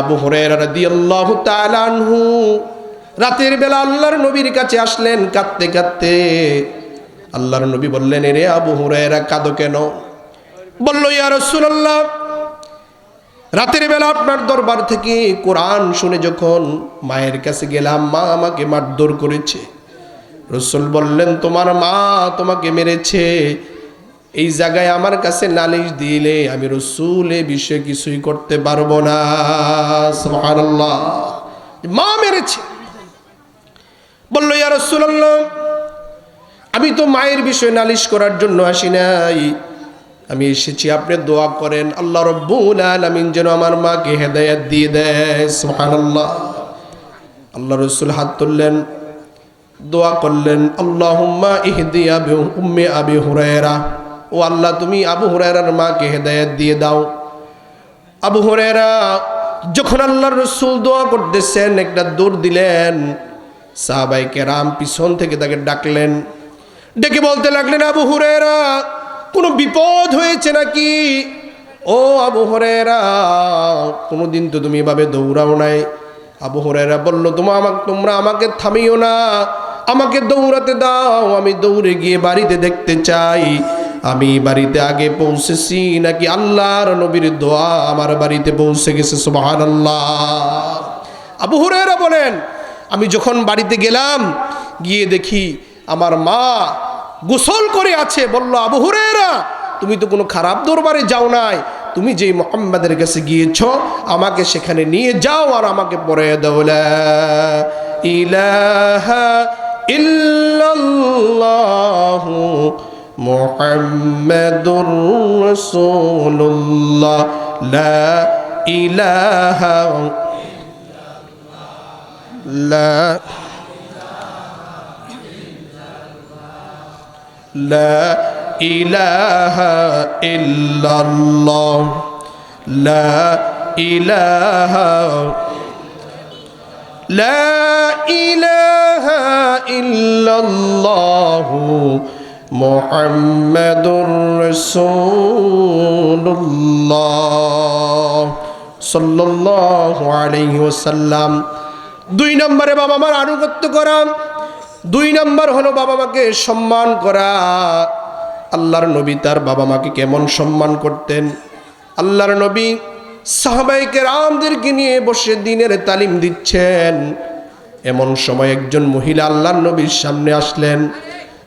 আবু আনহু রাতের বেলা আল্লাহর নবীর কাছে আসলেন, কাঁদতে কাঁদতে আল্লাহর নবী বললেন, এরে আবু হুরায়রা, কাঁদো কেন? বলল, ইয়া রাসূলুল্লাহ, রাতের বেলা আপনার দরবার থেকে কোরআন শুনে যখন মায়ের কাছে গেলাম, মা আমাকে মারধর করেছে। রসুল বললেন, তোমার মা তোমাকে মেরেছে এই জায়গায় আমার কাছে নালিশ দিলে আমি রসুল এ বিষয়ে কিছুই করতে পারব না। মা মেরেছে। বলল, ইয়া রসুল্লাহ আমি তো মায়ের বিষয়ে নালিশ করার জন্য আসি নাই। আমি এসেছি, আপনি দোয়া করেন, আল্লাহ রব্বুল আলামিন যেন আমার মাকে হেদায়াত দিয়ে দেয়। সুবহানাল্লাহ। আল্লাহ আল্লাহ রসুল হাত তুললেন, দোয়া করলেন, আল্লাহুম্মা ইহদি আবি উম্মে আবি হুরায়রা। ও আল্লাহ, তুমি আবু হুরায়রার মাকে হেদায়াত দিয়ে দাও। আবু হরেরা যখন আল্লাহর রসুল দোয়া করতেছেন, একটা দৌড় দিলেন, সাহাবাই কেরাম পিছন থেকে তাকে ডাকলেন। ডেকে বলতে লাগলেন, আবু হুরায়রা, কোনো বিপদ হয়েছে নাকি? ও আবু হরেরা কোনোদিন তো তুমি এভাবে দৌড়াও নাই। আবু হরেরা বলল, তোমা আমাকে, তোমরা আমাকে থামিও না, আমাকে দৌড়াতে দাও, আমি দৌড়ে গিয়ে বাড়িতে দেখতে চাই। আমি বাড়িতে আগে পৌঁছেছি নাকি আল্লাহর নবীর দোয়া আমার বাড়িতে পৌঁছে গেছে সুবাহান আল্লাহ আবু হুরেরা বলেন, আমি যখন বাড়িতে গেলাম, গিয়ে দেখি আমার মা গোসল করে আছে। বলল, আবু হুরেরা তুমি তো কোনো খারাপ দরবারে যাও নাই। তুমি যেই মোহাম্মদের কাছে গিয়েছ, আমাকে সেখানে নিয়ে যাও আর আমাকে পরে দাও। লা ইলাহা ইল্লাল্লাহু محمد رسول الله. لا إله لا لا إله إلا الله. لا إله لا إله إلا الله. محمد رسول الله صلى الله عليه وسلم দুই নম্বরে বাবা মার আনুগত্য করা দুই নাম্বার হলো বাবা মাকে সম্মান করা আল্লাহর নবী তার বাবা মাকে কেমন সম্মান করতেন আল্লাহর নবী সাহাবাইকে রামদেরকে নিয়ে বসে দিনের তালিম দিচ্ছেন এমন সময় একজন মহিলা আল্লাহর নবীর সামনে আসলেন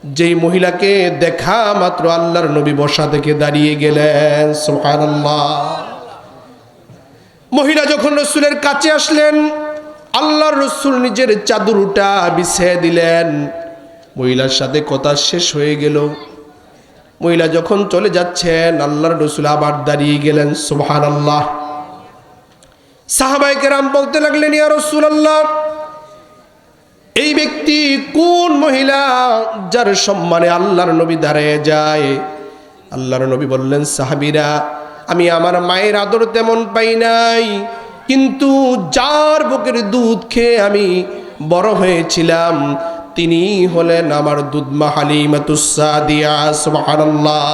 যেই মহিলাকে দেখা মাত্র আল্লাহর নবী বসা থেকে দাঁড়িয়ে গেলেন, সুবহানাল্লাহ। মহিলা যখন রসুলের কাছে আসলেন, আল্লাহর রসুল নিজের চাদরটা বিছিয়ে দিলেন। মহিলার সাথে কথা শেষ হয়ে গেল। মহিলা যখন চলে যাচ্ছেন, আল্লাহর রসুল আবার দাঁড়িয়ে গেলেন সুবহান আল্লাহ সাহাবাই কেরাম বলতে লাগলেন, ইয়া রসুল আল্লাহ এই ব্যক্তি কোন মহিলা যার সম্মানে আল্লাহর নবী দাঁড়িয়ে যায়? আল্লাহর নবী বললেন, সাহাবিরা, আমি আমার মায়ের আদর তেমন পাই নাই, কিন্তু যার বুকের দুধ খেয়ে আমি বড় হয়েছিলাম, তিনি হলেন আমার দুধমা হালিমাতুসাদিয়া সুবহানাল্লাহ।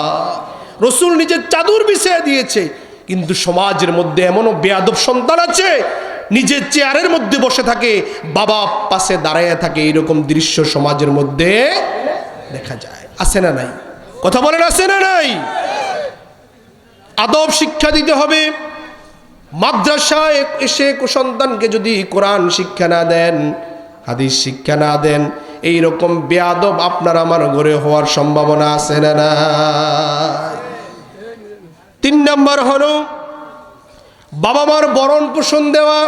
রসুল নিজের চাদর বিছিয়ে দিয়েছে, কিন্তু সমাজের মধ্যে এমনও বেয়াদব সন্তান আছে নিজের চেয়ারের মধ্যে বসে থাকে, বাবা পাশে দাঁড়াইয়া থাকে এরকম দৃশ্য সমাজের মধ্যে দেখা যায়। আছে না নাই? কথা বলেন, আছে না নাই? আদব শিক্ষা দিতে হবে। মাদ্রাসায় এসে সন্তানকে যদি কোরআন শিক্ষা না দেন, হাদিস শিক্ষা না দেন এই রকম বেয়াদব আপনার আমার ঘরে হওয়ার সম্ভাবনা আছে না তিন নম্বর হলো বাবা মার বরণ পোষণ দেওয়া,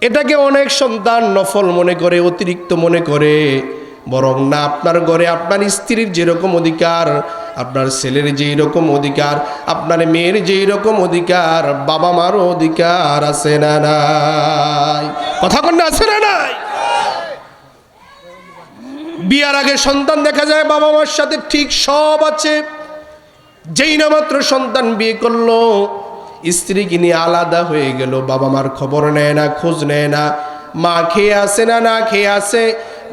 এটাকে অনেক সন্তান নফল মনে করে, অতিরিক্ত মনে করে। বরং না, আপনার ঘরে আপনার স্ত্রীর যেরকম অধিকার, আপনার ছেলের যেই রকম অধিকার, আপনার মেয়ের যেই রকম অধিকার বাবা মারও অধিকার আছে না নাই? কথা কন্যা আছে না নাই? বিয়ার আগে সন্তান দেখা যায় বাবা মার সাথে ঠিক সব আছে। যেই না মাত্র সন্তান বিয়ে করল স্ত্রীকে নিয়ে আলাদা হয়ে গেল, বাবা মার খবর নেয় না, খোঁজ নেয় না। মা খেয়ে আসে না না খেয়ে আসে?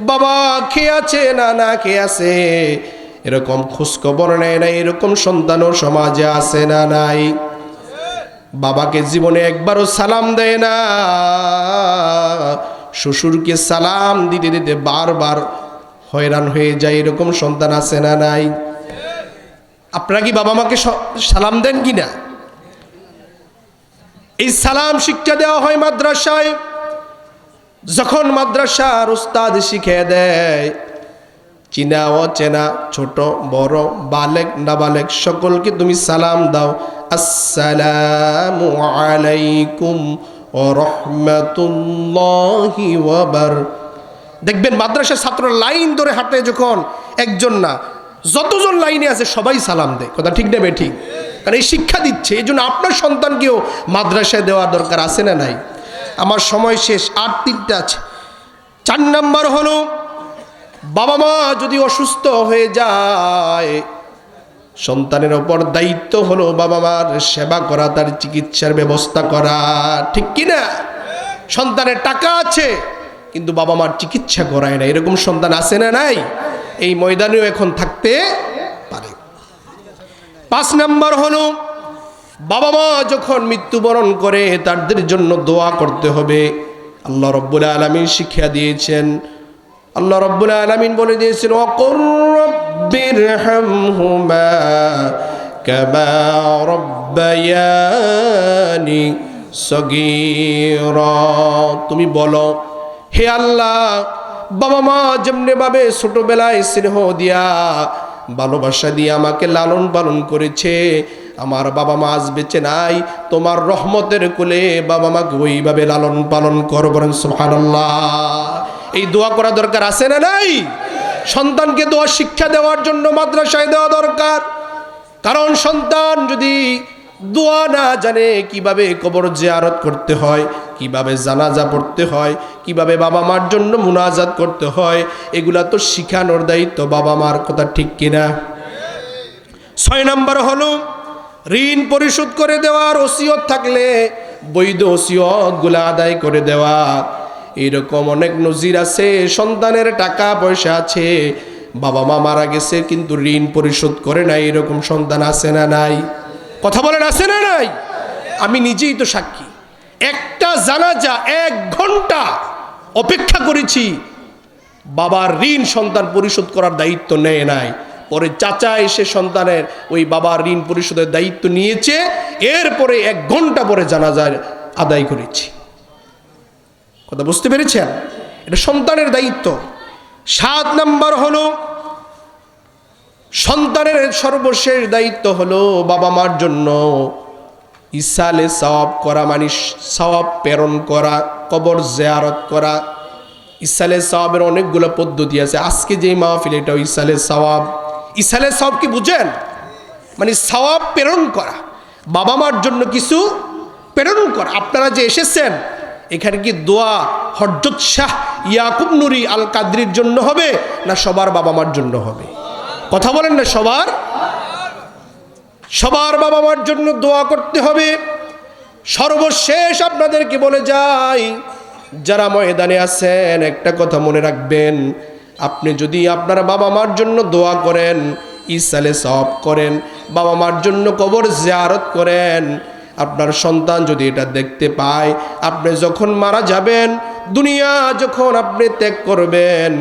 বাবা খেয়ে আছে না না খেয়ে আছে এরকম খোঁজ খবর নেয় না, এরকম সন্তানও সমাজে আসে না, নাই। বাবাকে জীবনে একবারও সালাম দেয় না। শ্বশুরকে সালাম দিতে দিতে বারবার হয়রান হয়ে যায়, এরকম সন্তান আছে না, নাই। আপনারা কি বাবা মাকে সালাম দেন কি না এই সালাম শিক্ষা দেওয়া হয় মাদ্রাসায়। যখন মাদ্রাসার উস্তাদ শিখে দেয়, চিনা, অচেনা, ছোট, বড়, বালেক, নাবালেক, সকলকে তুমি সালাম দাও। আসসালামু আলাইকুম ও রহমতুল্লাহি ওয়াবার দেখবেন মাদ্রাসার ছাত্র লাইন ধরে হাঁটে যখন একজন না, যতজন লাইনে আছে সবাই সালাম দেয়। কথা ঠিক নেবে ঠিক? কারণ এই শিক্ষা দিচ্ছে, এই জন্য আপনার সন্তানকেও মাদ্রাসায় দেওয়া দরকার, আছে না নাই? আমার সময় শেষ, আর তিনটা আছে। চার নাম্বার হলো, বাবা মা যদি অসুস্থ হয়ে যায়, সন্তানের ওপর দায়িত্ব হলো বাবা মার সেবা করা, তার চিকিৎসার ব্যবস্থা করা, ঠিক কি না? সন্তানের টাকা আছে, কিন্তু বাবা মার চিকিৎসা করায় না। এরকম সন্তান আছে না নাই? এই ময়দানেও এখন থাকতে পাঁচ নাম্বার হলো, বাবা মা যখন মৃত্যুবরণ করে, তাদের জন্য দোয়া করতে হবে। আল্লাহ রব্বুল আলমিন শিক্ষা দিয়েছেন। আল্লাহ রব্বুল আলমিন বলে দিয়েছেন অকর রব্বির হামহুমা কামা রব্বায়ানি সগীরা। তুমি বলো, হে আল্লাহ, বাবা মা যেমনি ভাবে ছোটবেলায় স্নেহ দিয়া ভালোবাসা দিয়ে আমাকে লালন পালন করেছে। আমার বাবা মা আজ বেঁচে নাই, তোমার রহমতের কোলে বাবা মাকে ওইভাবে লালন পালন করো বরং এই দোয়া করা দরকার আছে না নাই? সন্তানকে দোয়া শিক্ষা দেওয়ার জন্য মাদ্রাসায় দেওয়া দরকার। কারণ সন্তান যদি দোয়া না জানে কীভাবে কবর জিয়ারত করতে হয়, কীভাবে জানাজা পড়তে হয়, কীভাবে বাবা মার জন্য মুনাজাত করতে হয়, এগুলা তো শিখানোর দায়িত্ব বাবা মার কথা ঠিক কিনা? ছয় নম্বর হলো, ঋণ পরিশোধ করে দেওয়ার ওসিয়ত থাকলে বৈধ ওসিয়তগুলো আদায় করে দেওয়া। এরকম অনেক নজির আছে, সন্তানের টাকা পয়সা আছে, বাবা মা মারা গেছে কিন্তু ঋণ পরিশোধ করে নাই, এরকম সন্তান আছে না নাই? কথা বলেন আছে না নাই? আমি নিজেই তো সাক্ষী। একটা জানাজা এক ঘণ্টা অপেক্ষা করেছি। বাবার ঋণ সন্তান পরিশোধ করার দায়িত্ব নেয় নাই। পরে চাচা এসে সন্তানের ওই বাবার ঋণ পরিশোধের দায়িত্ব নিয়েছে। এরপরে এক ঘণ্টা পরে জানাজার আদায় করেছি। কথা বুঝতে পেরেছেন? এটা সন্তানের দায়িত্ব। সাত নাম্বার হলো সন্তানের সর্বশেষ দায়িত্ব হলো বাবা মার জন্য। ইসালে সওয়াব করা মানে সওয়াব প্রেরণ করা, কবর জেয়ারত করা। ইসালে সওয়াবের অনেকগুলো পদ্ধতি আছে। আজকে যে মাহফিল, এটা ইসালে সওয়াব। ইসালে সওয়াব কি বুঝেন? মানে সওয়াব প্রেরণ করা। বাবা মার জন্য কিছু প্রেরণ করা। আপনারা যে এসেছেন, এখানে কি দোয়া হরজত শাহ ইয়াকুব নুরি আল কাদরির জন্য হবে না সবার বাবা মার জন্য হবে? কথা বলেন না সবার? সবার বাবা মার জন্য দোয়া করতে হবে। সর্বশেষ আপনাদেরকে বলে যাই, যারা ময়দানে আছেন, একটা কথা মনে রাখবেন, আপনি যদি আপনার বাবা মার জন্য দোয়া করেন ইসালে সব করেন বাবা মার জন্য কবর জিয়ারত করেন, আপনার সন্তান যদি এটা দেখতে পায়, আপনি যখন মারা যাবেন, দুনিয়া যখন আপনি ত্যাগ করবেন